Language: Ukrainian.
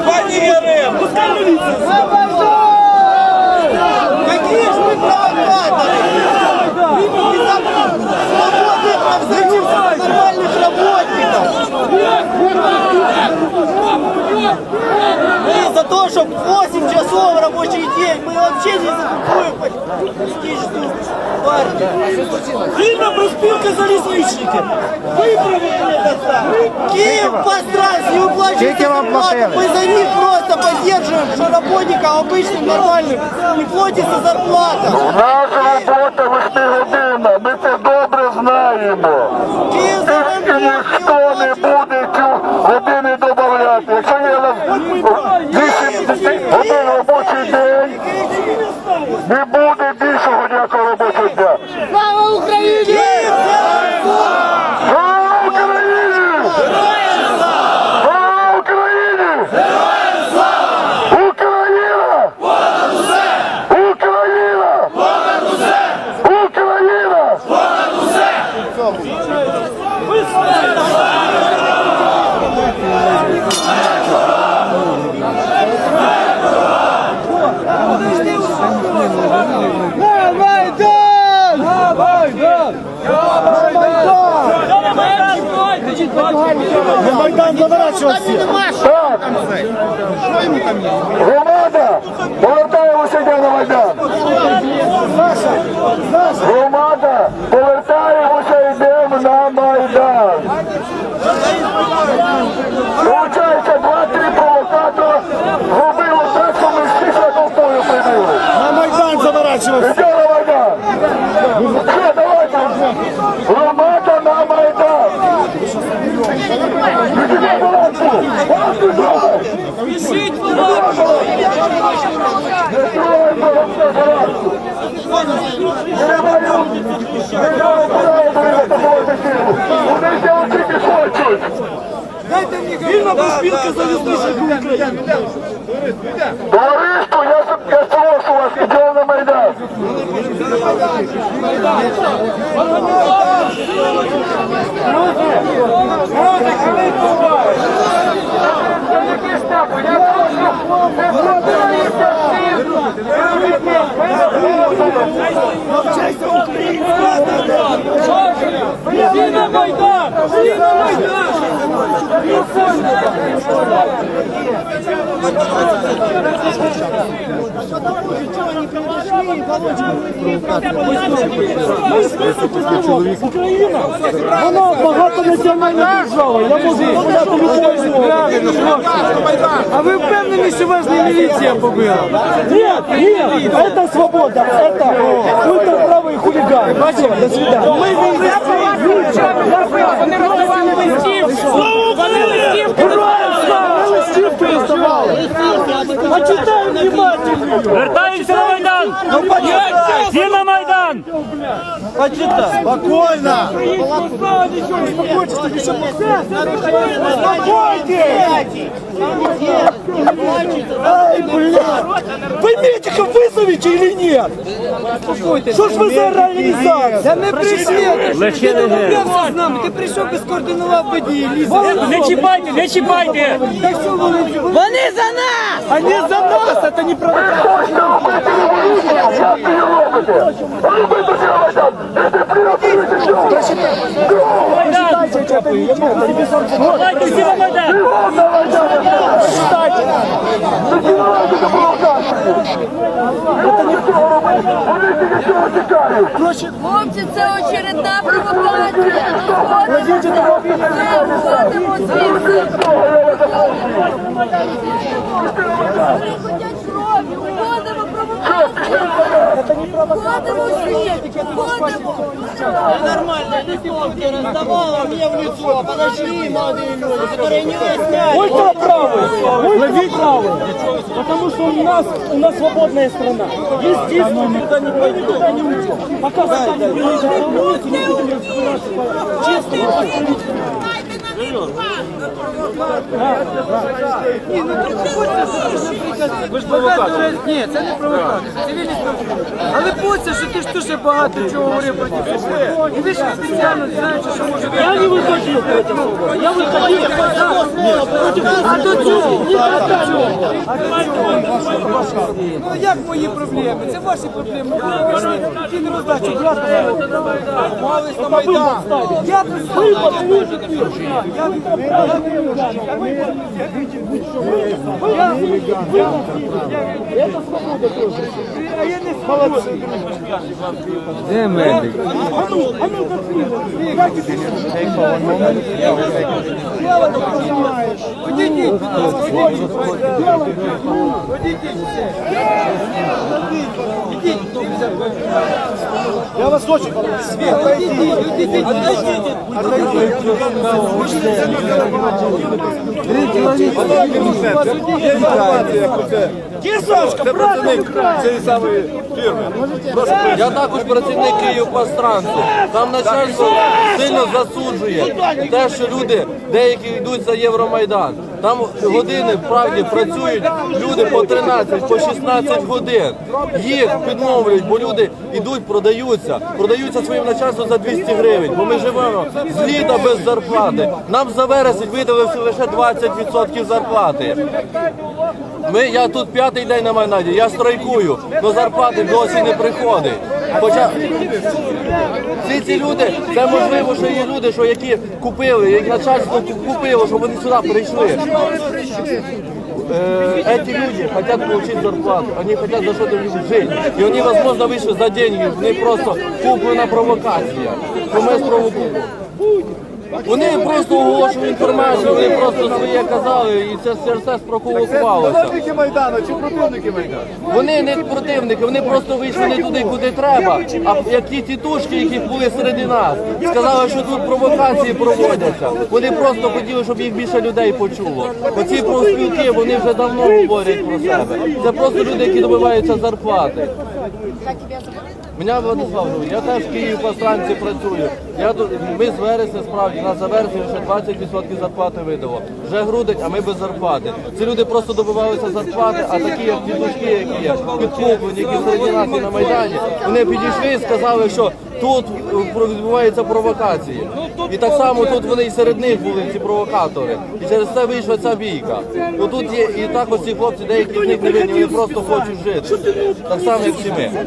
Де міліція? Какие же вы провокаторы? Свободные профсоюзы нормальных работников. Мы за то, чтобы 8 часов рабочий день, мы вообще не за такую престижную партию. Вільна проспілка залізничників. Виправили це. Киев постарался, не уплачивайте Скільки вам зарплату. платили? Мы за них просто поддерживаем, что работникам обычным нормальным не платится зарплата. Наша робота вести година, Не буде більшого ніякого робочого дня. Слава Украине! Слава Україні! Слава Україні! Україна! Україна! Україна! На Майдан! На Майдан! На Майдан заворачувався. Так! Громада! Повертаємося йде на Майдан! Громада! Повертаємося йдемо на Майдан! Получається, два-три провокатора зробили так, що ми всі за толпою прибили. На Майдан заворачувався. Іде на Майдан! Все, давайте! Громада на Майдан! Іди на балансу! Балансу зробай! Не трогай балансу! Не маю! Не маю права дивитися свою силу! Вони ще вчити хочуть! Вільна проспілка залізничників України. Товариство, я, я прошу вас, ідемо на Майдан! Всі на Майдан! Всі на Майдан! Україна, вона багатонаціональна держава. Я можу сказати любою мовою. А ви впевнені, що вас не міліція побила? Ні, ні, це свобода, це ультраправий хуліган. До свидання. Почитай. Спокойно. Ай, блядь! Вы медиков вызовете или нет? Что ж вы за организация? Та ми прийшли. Лише Ти домовлявся з нами, ти прийшов без координував події. Ліза. Не чіпайте, не чіпайте! Так що вони? Вони за нас! Они за нас, это не провокация. Революцію, як ви її робите? Робити на Майдан! Іди приготуйся, що? Давайте всі на Майдан! Бігом на Майдан! Починайте за провокацію! Це не цього робити! Вони тільки цього чекають! Хлопці, це очередна провокація. Виходимо звідси. Вони. Виходимо провокацію. Виходимо всі. Виходимо. Нормально, листовки раздавала мне в лицо. Подошли молодые люди, которые не сняли. Ультраправый, ультраправый. Потому что у нас, у нас свободная страна. Естественно, никуда не пойдем, никуда не уйдем. Пока вы там не приедете на улицу, не будем разбираться по честно. ні, ну ви це не провокація. Це цивільні спілкування. Але путься, що ти ж дуже багато чого говорив проти свободи. І ви ж спеціально знаєте, що може бути. Я не виходив проти свободи. Я виходив проти А до чого? Ні, до чого? Ну як мої проблеми? Це ваші проблеми. Ви вийшли, ті не роздачу, Мались на Майдан. Я тут свої Де медик? Подійдіть, будь ласка, подійдіть. Я вас очень Свет, подійдіть, подійдіть, подійдіть. Це працівник цієї самої фірми. Я також працівник Київпостранцу. Там начальство сильно засуджує те, що люди деякі йдуть за Євромайдан. Там години вправді працюють люди по 13, по 16 годин. Їх підмовлюють, бо люди йдуть, продаються, продаються своїм начальством за 200 гривень. Бо ми живемо з літа без зарплати. Нам за вересень видали лише 20% зарплати. Ми, я тут п'ятий день на Майдані, я страйкую, але зарплати досі не приходить. Хоча всі ці люди, це можливо, що є люди, що які купили, як начальство ку- купило, щоб вони сюди прийшли. Э, эти люди хотят получить зарплату, они хотят за что-то жить. И они, возможно, вышли за деньги, не просто куплена провокація. То ми спровокуємо. Вони просто оголошували інформацію, вони просто своє казали, і це все, все спровокувалося. Сторонники Майдану чи противники Майдану? Вони не противники, вони просто вийшли не туди, куди треба. А як ті тітушки, які були серед нас, сказали, що тут провокації проводяться. Вони просто хотіли, щоб їх більше людей почуло. Оці профспілки, вони вже давно говорять про себе. Це просто люди, які добиваються зарплати. Мене Владислав я теж в Києві по станції працюю. Я тут, ми з вересня справді, нас за вересень ще 20% зарплати видало. Вже грудень, а ми без зарплати. Ці люди просто добиваються зарплати, а такі, як дідушки, які є підкуплені, які серед нас на Майдані, вони підійшли і сказали, що тут е, відбуваються провокації. І так само тут вони і серед них були ці провокатори. І через це вийшла ця бійка. Ну тут є і також ці хлопці, деякі з них не винні, вони просто хочуть жити. Так само, як всі ми.